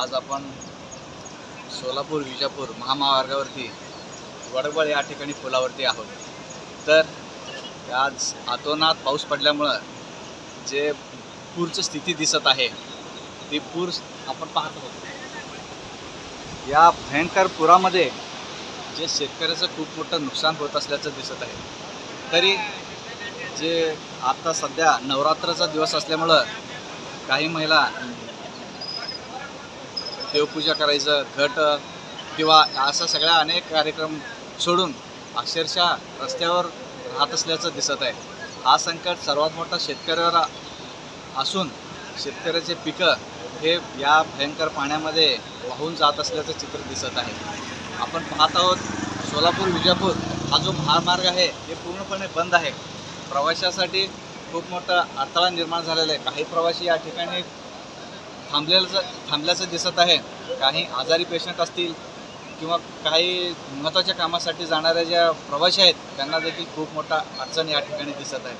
आज आपण सोलापूर विजापूर महामार्गावरती वडवळ या ठिकाणी पुलावरती आहोत. तर आज अतोनात पाऊस पडल्यामुळं जे पूरची स्थिती दिसत आहे ती पूर आपण पाहत आहोत. या भयंकर पुरामध्ये जे शेतकऱ्याचं खूप मोठं नुकसान होत असल्याचं दिसत आहे. तरी जे आता सध्या नवरात्राचा दिवस असल्यामुळं काही महिला देवपूजा करायचं घट किंवा असा सगळ्या अनेक कार्यक्रम सोडून अक्षरशः रस्त्यावर राहत असल्याचं दिसत आहे. हा संकट सर्वात मोठा शेतकऱ्यावर असून शेतकऱ्याचे पिकं हे या भयंकर पाण्यामध्ये वाहून जात असल्याचं चित्र दिसत आहे. आपण पाहत आहोत सोलापूर विजापूर हा जो महामार्ग आहे हे पूर्णपणे बंद आहे. प्रवाशासाठी खूप मोठा अडथळा निर्माण झालेला आहे. काही प्रवासी या ठिकाणी थांबलेलं थांबल्याचं दिसत आहे. काही आजारी पेशंट असतील किंवा काही महत्त्वाच्या कामासाठी जाणाऱ्या ज्या प्रवासी आहेत त्यांना देखील खूप मोठा अडचण या ठिकाणी दिसत आहे.